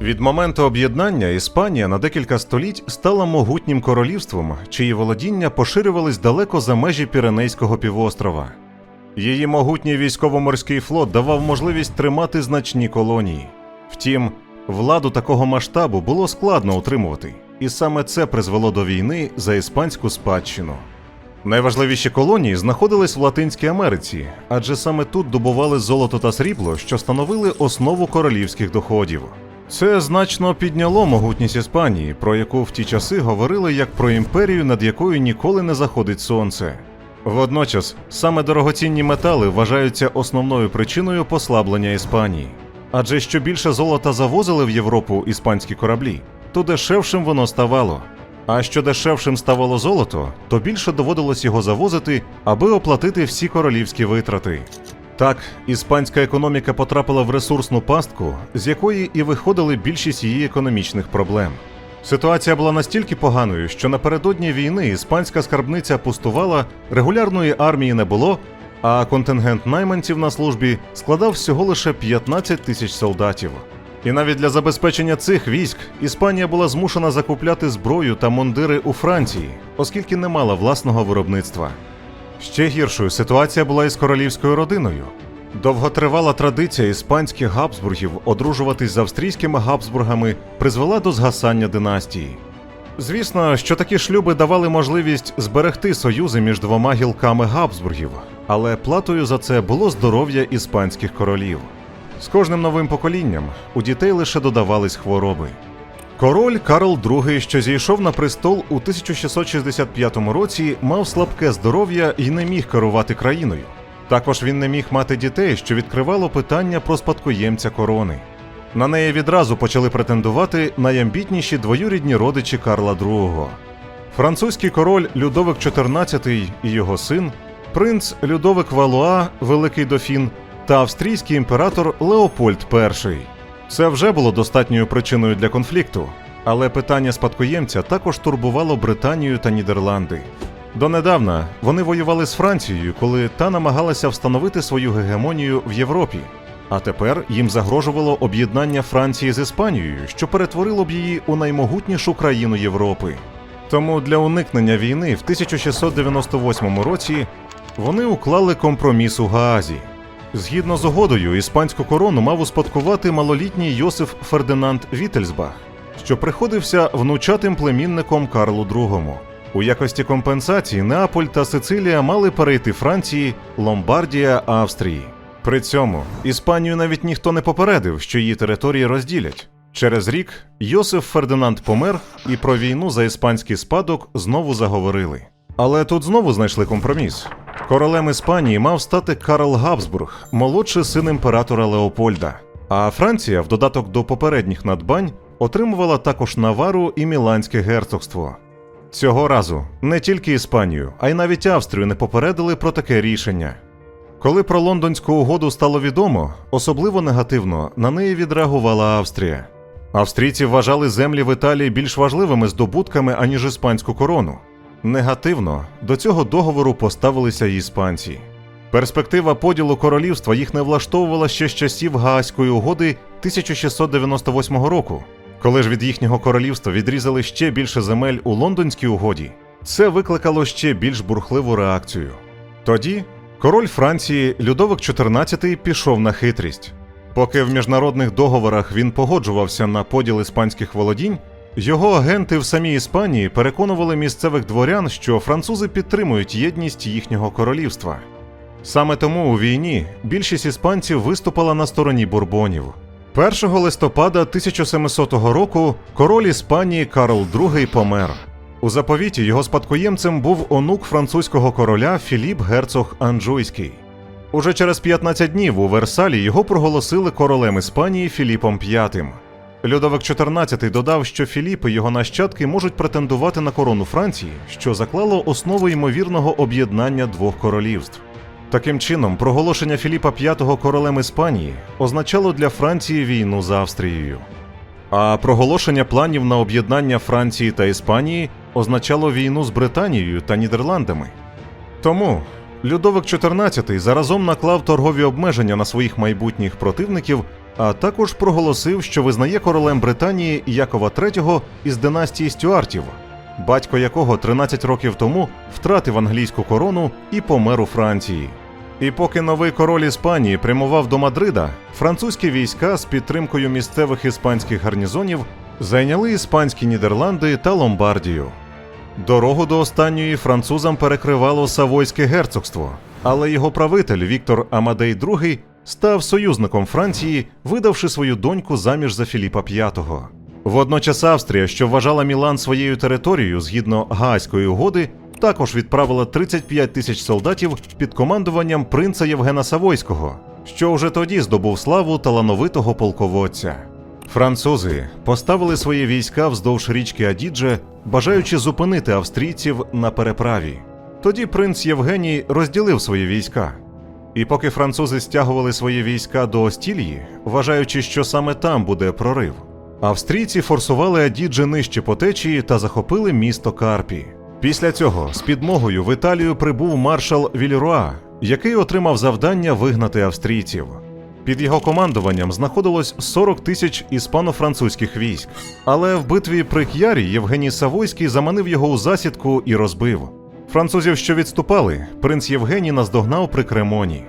Від моменту об'єднання Іспанія на декілька століть стала могутнім королівством, чиї володіння поширювались далеко за межі Піренейського півострова. Її могутній військово-морський флот давав можливість тримати значні колонії. Втім, владу такого масштабу було складно утримувати, і саме це призвело до війни за іспанську спадщину. Найважливіші колонії знаходились в Латинській Америці, адже саме тут добували золото та срібло, що становили основу королівських доходів. Це значно підняло могутність Іспанії, про яку в ті часи говорили як про імперію, над якою ніколи не заходить сонце. Водночас, саме дорогоцінні метали вважаються основною причиною послаблення Іспанії. Адже що більше золота завозили в Європу іспанські кораблі, то дешевшим воно ставало. А що дешевшим ставало золото, то більше доводилось його завозити, аби оплатити всі королівські витрати. Так, іспанська економіка потрапила в ресурсну пастку, з якої і виходили більшість її економічних проблем. Ситуація була настільки поганою, що напередодні війни іспанська скарбниця пустувала, регулярної армії не було, а контингент найманців на службі складав всього лише 15 тисяч солдатів. І навіть для забезпечення цих військ Іспанія була змушена закупляти зброю та мундири у Франції, оскільки не мала власного виробництва. Ще гіршою ситуація була із королівською родиною. Довготривала традиція іспанських габсбургів одружуватись з австрійськими габсбургами призвела до згасання династії. Звісно, що такі шлюби давали можливість зберегти союзи між двома гілками габсбургів, але платою за це було здоров'я іспанських королів. З кожним новим поколінням у дітей лише додавались хвороби. Король Карл II, що зійшов на престол у 1665 році, мав слабке здоров'я і не міг керувати країною. Також він не міг мати дітей, що відкривало питання про спадкоємця корони. На неї відразу почали претендувати найамбітніші двоюрідні родичі Карла II. Французький король Людовик XIV і його син, принц Людовик Валуа, Великий Дофін та австрійський імператор Леопольд І. Це вже було достатньою причиною для конфлікту, але питання спадкоємця також турбувало Британію та Нідерланди. Донедавна вони воювали з Францією, коли та намагалася встановити свою гегемонію в Європі. А тепер їм загрожувало об'єднання Франції з Іспанією, що перетворило б її у наймогутнішу країну Європи. Тому для уникнення війни в 1698 році вони уклали компроміс у Гаазі. Згідно з угодою, іспанську корону мав успадкувати малолітній Йосиф Фердинанд Вітельсбах, що приходився внучатим племінником Карлу II. У якості компенсації Неаполь та Сицилія мали перейти Франції, Ломбардія, Австрії. При цьому Іспанію навіть ніхто не попередив, що її території розділять. Через рік Йосиф Фердинанд помер, і про війну за іспанський спадок знову заговорили. Але тут знову знайшли компроміс. Королем Іспанії мав стати Карл Габсбург, молодший син імператора Леопольда. А Франція, в додаток до попередніх надбань, отримувала також Навару і Міланське герцогство. Цього разу не тільки Іспанію, а й навіть Австрію не попередили про таке рішення. Коли про лондонську угоду стало відомо, особливо негативно на неї відреагувала Австрія. Австрійці вважали землі в Італії більш важливими здобутками, аніж іспанську корону. Негативно до цього договору поставилися й іспанці. Перспектива поділу королівства їх не влаштовувала ще з часів Гаазької угоди 1698 року. Коли ж від їхнього королівства відрізали ще більше земель у лондонській угоді, це викликало ще більш бурхливу реакцію. Тоді король Франції Людовик XIV пішов на хитрість. Поки в міжнародних договорах він погоджувався на поділ іспанських володінь, його агенти в самій Іспанії переконували місцевих дворян, що французи підтримують єдність їхнього королівства. Саме тому у війні більшість іспанців виступила на стороні бурбонів. 1 листопада 1700 року король Іспанії Карл II помер. У заповіті його спадкоємцем був онук французького короля Філіп Герцог Анджуйський. Уже через 15 днів у Версалі його проголосили королем Іспанії Філіпом V. Людовик XIV додав, що Філіп і його нащадки можуть претендувати на корону Франції, що заклало основу ймовірного об'єднання двох королівств. Таким чином, проголошення Філіпа V королем Іспанії означало для Франції війну з Австрією. А проголошення планів на об'єднання Франції та Іспанії означало війну з Британією та Нідерландами. Тому Людовик XIV заразом наклав торгові обмеження на своїх майбутніх противників, а також проголосив, що визнає королем Британії Якова III із династії Стюартів, батько якого 13 років тому втратив англійську корону і помер у Франції. І поки новий король Іспанії прямував до Мадрида, французькі війська з підтримкою місцевих іспанських гарнізонів зайняли іспанські Нідерланди та Ломбардію. Дорогу до останньої французам перекривало Савойське герцогство, але його правитель Віктор Амадей II став союзником Франції, видавши свою доньку заміж за Філіпа V. Водночас Австрія, що вважала Мілан своєю територією згідно Гаазької угоди, також відправила 35 тисяч солдатів під командуванням принца Євгена Савойського, що вже тоді здобув славу талановитого полководця. Французи поставили свої війська вздовж річки Адідже, бажаючи зупинити австрійців на переправі. Тоді принц Євгеній розділив свої війська. І поки французи стягували свої війська до Остілії, вважаючи, що саме там буде прорив, австрійці форсували Адідже нижче по течії та захопили місто Карпі. Після цього з підмогою в Італію прибув маршал Вільруа, який отримав завдання вигнати австрійців. Під його командуванням знаходилось 40 тисяч іспано-французьких військ. Але в битві при К'ярі Євгеній Савойський заманив його у засідку і розбив. Французів, що відступали, принц Євгеній наздогнав при Кремоні.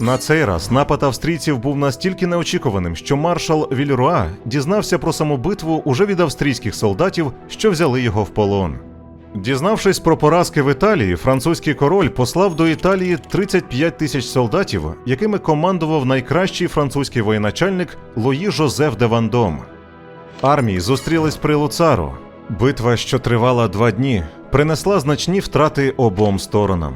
На цей раз напад австрійців був настільки неочікуваним, що маршал Вільруа дізнався про саму битву уже від австрійських солдатів, що взяли його в полон. Дізнавшись про поразки в Італії, французький король послав до Італії 35 тисяч солдатів, якими командував найкращий французький воєначальник Луї Жозеф де Вандом. Армії зустрілись при Луцаро. Битва, що тривала два дні, принесла значні втрати обом сторонам.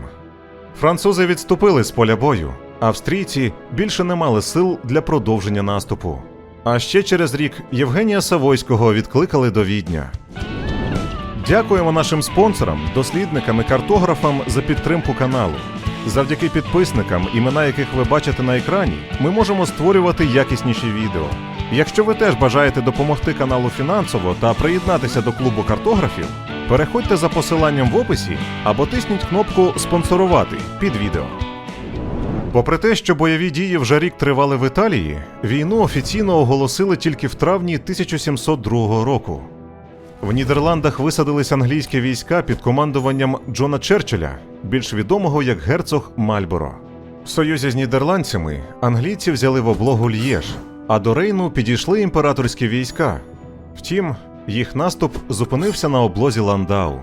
Французи відступили з поля бою, австрійці більше не мали сил для продовження наступу. А ще через рік Євгенія Савойського відкликали до Відня. Дякуємо нашим спонсорам, дослідникам і картографам за підтримку каналу. Завдяки підписникам, імена яких ви бачите на екрані, ми можемо створювати якісніші відео. Якщо ви теж бажаєте допомогти каналу фінансово та приєднатися до клубу картографів, переходьте за посиланням в описі або тисніть кнопку Спонсорувати під відео. Попри те, що бойові дії вже рік тривали в Італії, війну офіційно оголосили тільки в травні 1702 року. В Нідерландах висадились англійські війська під командуванням Джона Черчилля, більш відомого як герцог Мальборо. В союзі з нідерландцями англійці взяли в облогу Л'єж, а до Рейну підійшли імператорські війська. Втім, їх наступ зупинився на облозі Ландау.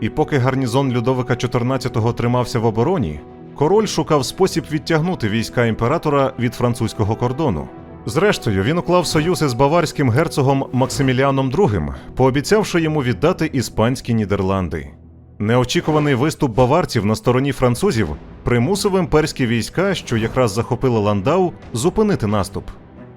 І поки гарнізон Людовика XIV тримався в обороні, король шукав спосіб відтягнути війська імператора від французького кордону. Зрештою, він уклав союз із баварським герцогом Максиміліаном II, пообіцявши йому віддати іспанські Нідерланди. Неочікуваний виступ баварців на стороні французів примусив імперські війська, що якраз захопили Ландау, зупинити наступ.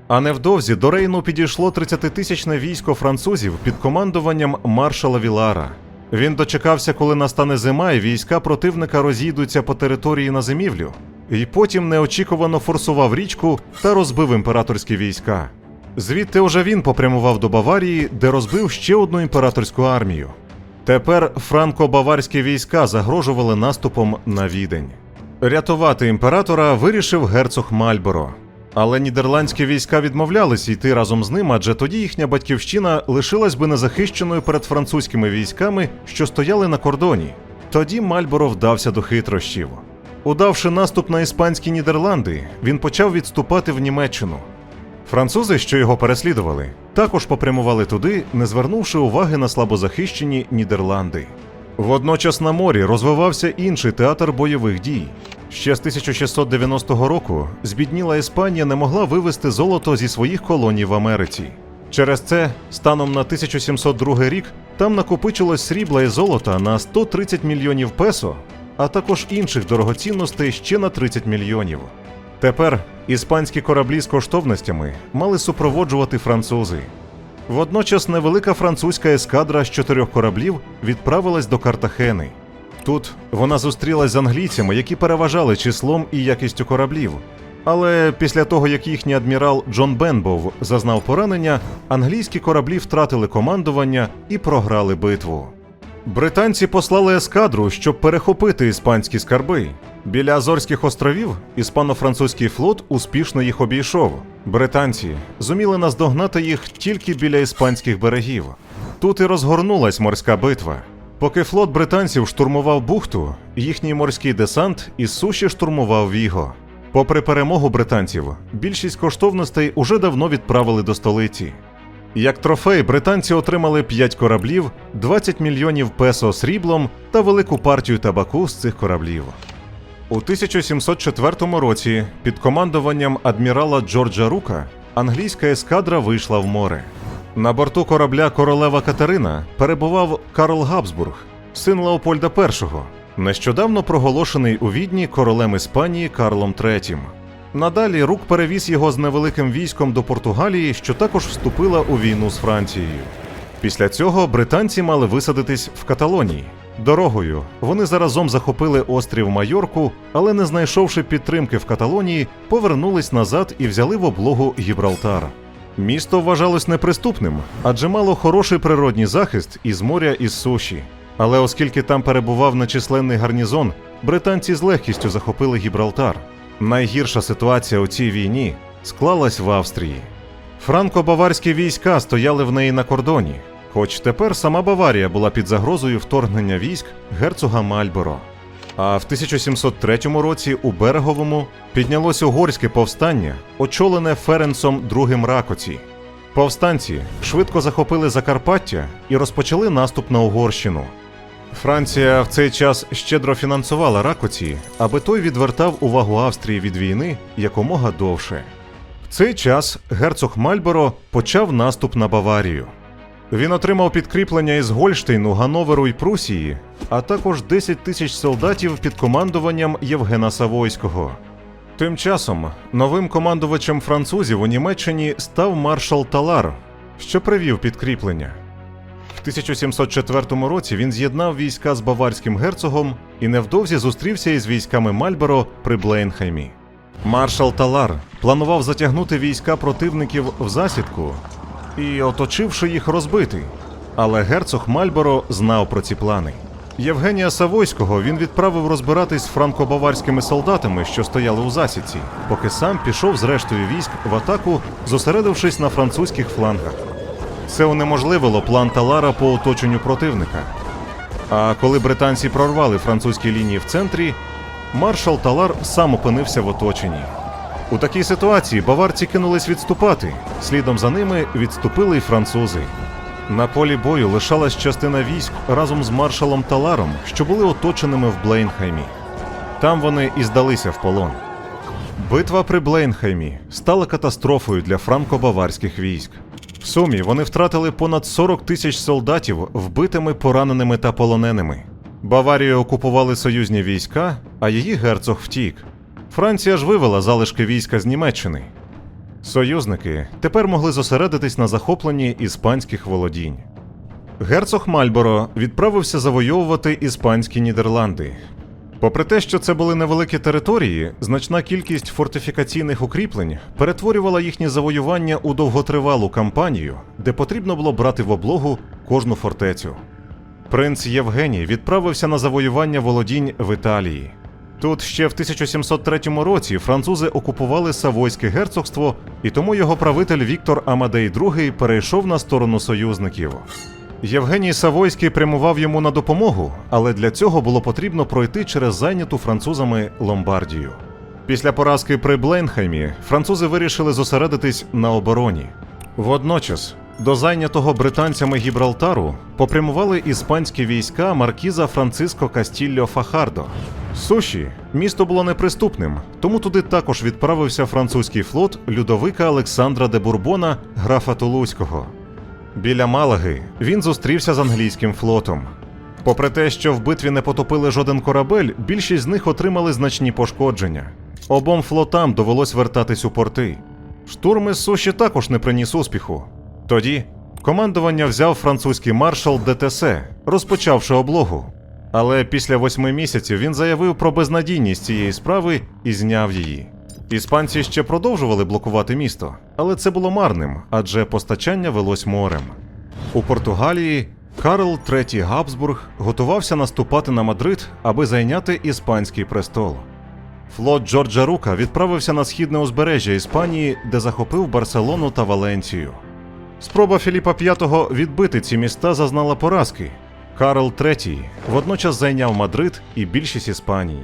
А невдовзі до Рейну підійшло 30-тисячне військо французів під командуванням маршала Вілара. Він дочекався, коли настане зима, і війська противника розійдуться по території на зимівлю, і потім неочікувано форсував річку та розбив імператорські війська. Звідти уже він попрямував до Баварії, де розбив ще одну імператорську армію. Тепер франко-баварські війська загрожували наступом на відень. Рятувати імператора вирішив герцог Мальборо. Але нідерландські війська відмовлялись йти разом з ним, адже тоді їхня батьківщина лишилась би незахищеною перед французькими військами, що стояли на кордоні. Тоді Мальборо вдався до хитрощів. Удавши наступ на іспанські Нідерланди, він почав відступати в Німеччину. Французи, що його переслідували, також попрямували туди, не звернувши уваги на слабозахищені Нідерланди. Водночас на морі розвивався інший театр бойових дій. Ще з 1690 року збідніла Іспанія не могла вивезти золото зі своїх колоній в Америці. Через це, станом на 1702 рік, там накопичилось срібла і золота на 130 мільйонів песо, а також інших дорогоцінностей ще на 30 мільйонів. Тепер іспанські кораблі з коштовностями мали супроводжувати французи. Водночас невелика французька ескадра з чотирьох кораблів відправилась до Картахени. Тут вона зустрілась з англійцями, які переважали числом і якістю кораблів. Але після того, як їхній адмірал Джон Бенбоу зазнав поранення, англійські кораблі втратили командування і програли битву. Британці послали ескадру, щоб перехопити іспанські скарби. Біля Азорських островів іспано-французький флот успішно їх обійшов. Британці зуміли наздогнати їх тільки біля іспанських берегів. Тут і розгорнулась морська битва. Поки флот британців штурмував бухту, їхній морський десант із суші штурмував Віго. Попри перемогу британців, більшість коштовностей уже давно відправили до столиці. Як трофей, британці отримали 5 кораблів, 20 мільйонів песо сріблом та велику партію табаку з цих кораблів. У 1704 році під командуванням адмірала Джорджа Рука англійська ескадра вийшла в море. На борту корабля королева Катерина перебував Карл Габсбург, син Леопольда І, нещодавно проголошений у Відні королем Іспанії Карлом III. Надалі Рук перевіз його з невеликим військом до Португалії, що також вступила у війну з Францією. Після цього британці мали висадитись в Каталонії. Дорогою вони заразом захопили острів Майорку, але не знайшовши підтримки в Каталонії, повернулись назад і взяли в облогу Гібралтар. Місто вважалось неприступним, адже мало хороший природній захист із моря і з суші. Але оскільки там перебував нечисленний гарнізон, британці з легкістю захопили Гібралтар. Найгірша ситуація у цій війні склалась в Австрії. Франко-баварські війська стояли в неї на кордоні, хоч тепер сама Баварія була під загрозою вторгнення військ герцога Мальборо. А в 1703 році у Береговому піднялось угорське повстання, очолене Ференцом II Ракоці. Повстанці швидко захопили Закарпаття і розпочали наступ на Угорщину. Франція в цей час щедро фінансувала Ракоці, аби той відвертав увагу Австрії від війни якомога довше. В цей час герцог Мальборо почав наступ на Баварію. Він отримав підкріплення із Гольштейну, Гановеру і Прусії, а також 10 тисяч солдатів під командуванням Євгена Савойського. Тим часом новим командувачем французів у Німеччині став маршал Талар, що привів підкріплення. В 1704 році він з'єднав війська з баварським герцогом і невдовзі зустрівся із військами Мальборо при Блейнхаймі. Маршал Талар планував затягнути війська противників в засідку і, оточивши їх, розбити. Але герцог Мальборо знав про ці плани. Євгенія Савойського він відправив розбиратись з франко-баварськими солдатами, що стояли у засідці, поки сам пішов з рештою військ в атаку, зосередившись на французьких флангах. Це унеможливило план Талара по оточенню противника. А коли британці прорвали французькі лінії в центрі, маршал Талар сам опинився в оточенні. У такій ситуації баварці кинулись відступати. Слідом за ними відступили й французи. На полі бою лишалась частина військ разом з маршалом Таларом, що були оточеними в Блейнхаймі. Там вони і здалися в полон. Битва при Блейнхаймі стала катастрофою для франко-баварських військ. В сумі вони втратили понад 40 тисяч солдатів вбитими, пораненими та полоненими. Баварію окупували союзні війська, а її герцог втік. Франція ж вивела залишки війська з Німеччини. Союзники тепер могли зосередитись на захопленні іспанських володінь. Герцог Мальборо відправився завойовувати іспанські Нідерланди. Попри те, що це були невеликі території, значна кількість фортифікаційних укріплень перетворювала їхнє завоювання у довготривалу кампанію, де потрібно було брати в облогу кожну фортецю. Принц Євгеній відправився на завоювання володінь в Італії. Тут ще в 1703 році французи окупували Савойське герцогство, і тому його правитель Віктор Амадей II перейшов на сторону союзників. Євгеній Савойський прямував йому на допомогу, але для цього було потрібно пройти через зайняту французами Ломбардію. Після поразки при Бленхаймі французи вирішили зосередитись на обороні. Водночас до зайнятого британцями Гібралтару попрямували іспанські війська маркіза Франциско Кастільо Фахардо. Суші місто було неприступним, тому туди також відправився французький флот Людовика Олександра де Бурбона, графа Тулузького. Біля Малаги він зустрівся з англійським флотом. Попри те, що в битві не потопили жоден корабель, більшість з них отримали значні пошкодження. Обом флотам довелось вертатись у порти. Штурм із суші також не приніс успіху. Тоді командування взяв французький маршал ДТС, розпочавши облогу. Але після восьми місяців він заявив про безнадійність цієї справи і зняв її. Іспанці ще продовжували блокувати місто, але це було марним, адже постачання велось морем. У Португалії Карл III Габсбург готувався наступати на Мадрид, аби зайняти іспанський престол. Флот Джорджа Рука відправився на східне узбережжя Іспанії, де захопив Барселону та Валенцію. Спроба Філіпа V відбити ці міста зазнала поразки. Карл III водночас зайняв Мадрид і більшість Іспанії.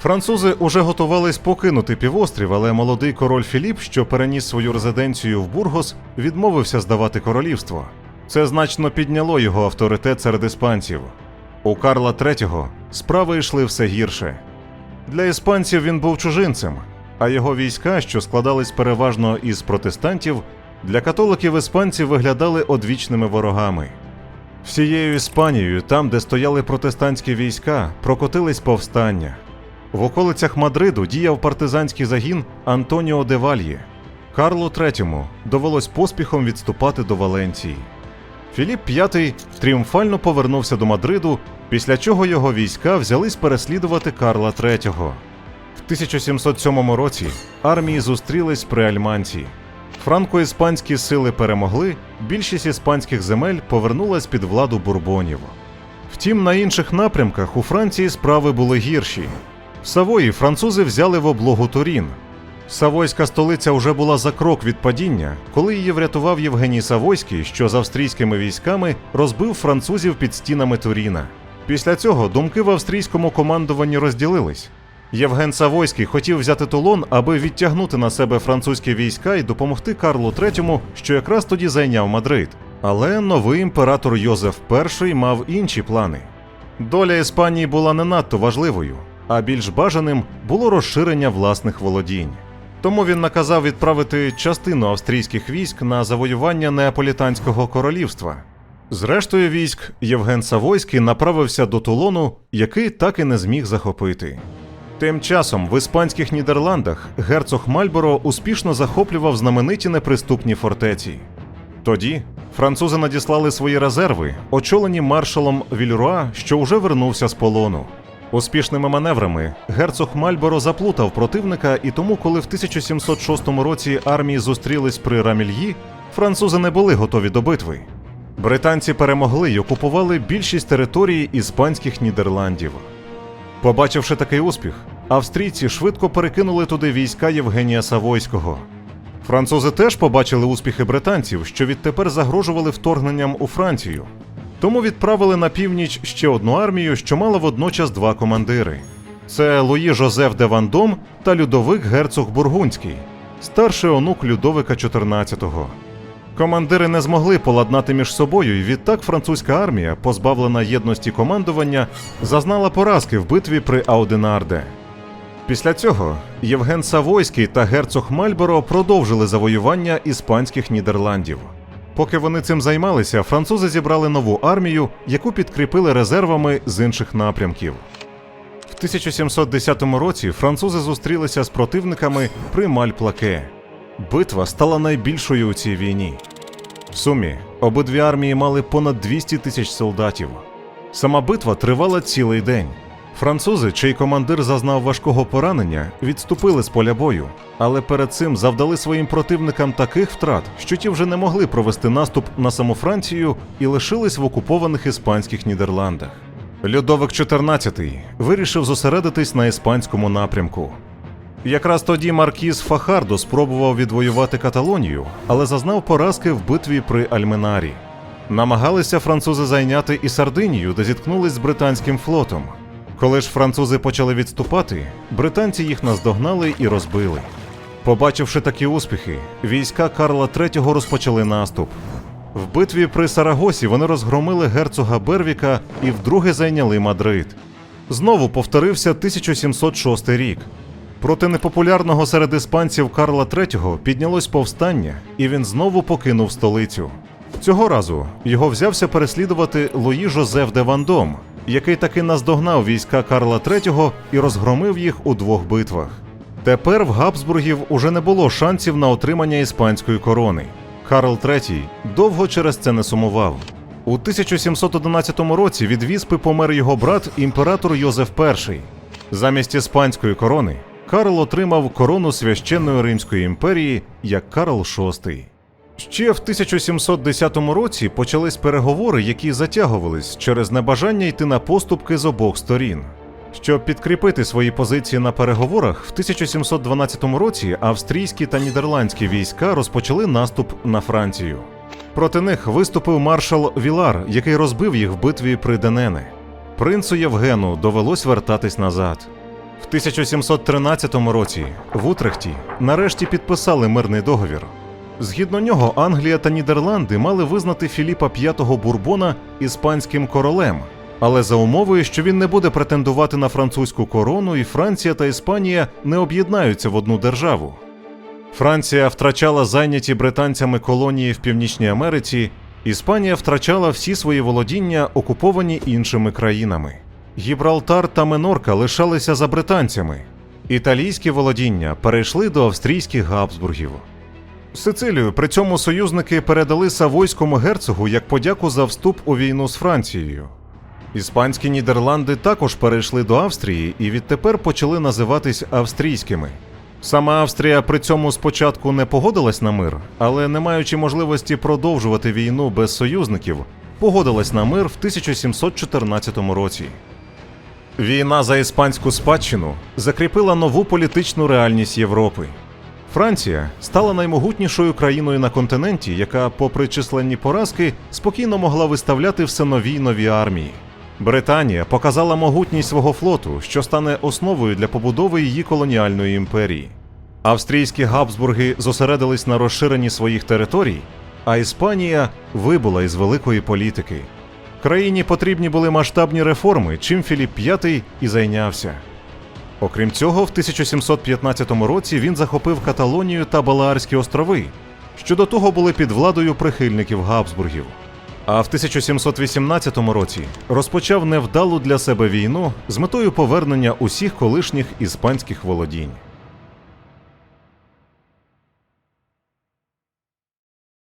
Французи уже готувались покинути півострів, але молодий король Філіп, що переніс свою резиденцію в Бургос, відмовився здавати королівство. Це значно підняло його авторитет серед іспанців. У Карла III справи йшли все гірше. Для іспанців він був чужинцем, а його війська, що складались переважно із протестантів, для католиків іспанці виглядали одвічними ворогами. Всією Іспанією, там, де стояли протестантські війська, прокотились повстання. В околицях Мадриду діяв партизанський загін Антоніо де Вальє. Карлу III довелось поспіхом відступати до Валенції. Філіп V тріумфально повернувся до Мадриду, після чого його війська взялись переслідувати Карла III. В 1707 році армії зустрілись при Альманці. Франко-іспанські сили перемогли, більшість іспанських земель повернулась під владу бурбонів. Втім, на інших напрямках у Франції справи були гірші. В Савої французи взяли в облогу Турін. Савойська столиця вже була за крок від падіння, коли її врятував Євгеній Савойський, що з австрійськими військами розбив французів під стінами Туріна. Після цього думки в австрійському командуванні розділились. Євген Савойський хотів взяти Тулон, аби відтягнути на себе французькі війська і допомогти Карлу III, що якраз тоді зайняв Мадрид. Але новий імператор Йозеф І мав інші плани. Доля Іспанії була не надто важливою, а більш бажаним було розширення власних володінь. Тому він наказав відправити частину австрійських військ на завоювання Неаполітанського королівства. Зрештою військ Євген Савойський направився до Тулону, який так і не зміг захопити. Тим часом в іспанських Нідерландах герцог Мальборо успішно захоплював знамениті неприступні фортеці. Тоді французи надіслали свої резерви, очолені маршалом Вільруа, що вже вернувся з полону. Успішними маневрами герцог Мальборо заплутав противника, і тому, коли в 1706 році армії зустрілись при Рамільї, французи не були готові до битви. Британці перемогли й окупували більшість території іспанських Нідерландів. Побачивши такий успіх, австрійці швидко перекинули туди війська Євгенія Савойського. Французи теж побачили успіхи британців, що відтепер загрожували вторгненням у Францію. Тому відправили на північ ще одну армію, що мала водночас два командири: це Луї Жозеф де Вандом та Людовик Герцог Бургундський, старший онук Людовика XIV. Командири не змогли поладнати між собою, і відтак французька армія, позбавлена єдності командування, зазнала поразки в битві при Ауденарде. Після цього Євген Савойський та герцог Мальборо продовжили завоювання іспанських Нідерландів. Поки вони цим займалися, французи зібрали нову армію, яку підкріпили резервами з інших напрямків. В 1710 році французи зустрілися з противниками при Мальплаке. Битва стала найбільшою у цій війні. В сумі обидві армії мали понад 200 тисяч солдатів. Сама битва тривала цілий день. Французи, чий командир зазнав важкого поранення, відступили з поля бою, але перед цим завдали своїм противникам таких втрат, що ті вже не могли провести наступ на саму Францію і лишились в окупованих іспанських Нідерландах. Людовик XIV вирішив зосередитись на іспанському напрямку. Якраз тоді маркіз Фахардо спробував відвоювати Каталонію, але зазнав поразки в битві при Альменарі. Намагалися французи зайняти і Сардинію, де зіткнулись з британським флотом. Коли ж французи почали відступати, британці їх наздогнали і розбили. Побачивши такі успіхи, війська Карла III розпочали наступ. В битві при Сарагосі вони розгромили герцога Бервіка і вдруге зайняли Мадрид. Знову повторився 1706 рік. Проти непопулярного серед іспанців Карла III піднялось повстання, і він знову покинув столицю. Цього разу його взявся переслідувати Луї Жозеф де Вандом, який таки наздогнав війська Карла III і розгромив їх у двох битвах. Тепер в Габсбургів уже не було шансів на отримання іспанської корони. Карл III довго через це не сумував. У 1711 році від віспи помер його брат імператор Йозеф І. Замість іспанської корони Карл отримав корону священної Римської імперії як Карл VI. Ще в 1710 році почались переговори, які затягувались через небажання йти на поступки з обох сторін. Щоб підкріпити свої позиції на переговорах, в 1712 році австрійські та нідерландські війська розпочали наступ на Францію. Проти них виступив маршал Вілар, який розбив їх в битві при Денене. Принцу Євгену довелось вертатись назад. В 1713 році в Утрехті нарешті підписали мирний договір. Згідно нього, Англія та Нідерланди мали визнати Філіпа V Бурбона іспанським королем, але за умовою, що він не буде претендувати на французьку корону, і Франція та Іспанія не об'єднаються в одну державу. Франція втрачала зайняті британцями колонії в Північній Америці, Іспанія втрачала всі свої володіння, окуповані іншими країнами. Гібралтар та Менорка лишалися за британцями. Італійські володіння перейшли до австрійських Габсбургів. Сицилію при цьому союзники передали Савойському герцогу як подяку за вступ у війну з Францією. Іспанські Нідерланди також перейшли до Австрії і відтепер почали називатись австрійськими. Сама Австрія при цьому спочатку не погодилась на мир, але не маючи можливості продовжувати війну без союзників, погодилась на мир в 1714 році. Війна за іспанську спадщину закріпила нову політичну реальність Європи. Франція стала наймогутнішою країною на континенті, яка, попри численні поразки, спокійно могла виставляти все нові й нові армії. Британія показала могутність свого флоту, що стане основою для побудови її колоніальної імперії. Австрійські Габсбурги зосередились на розширенні своїх територій, а Іспанія вибула із великої політики. Країні потрібні були масштабні реформи, чим Філіп V і зайнявся. Окрім цього, в 1715 році він захопив Каталонію та Балаарські острови, що до того були під владою прихильників Габсбургів. А в 1718 році розпочав невдалу для себе війну з метою повернення усіх колишніх іспанських володінь.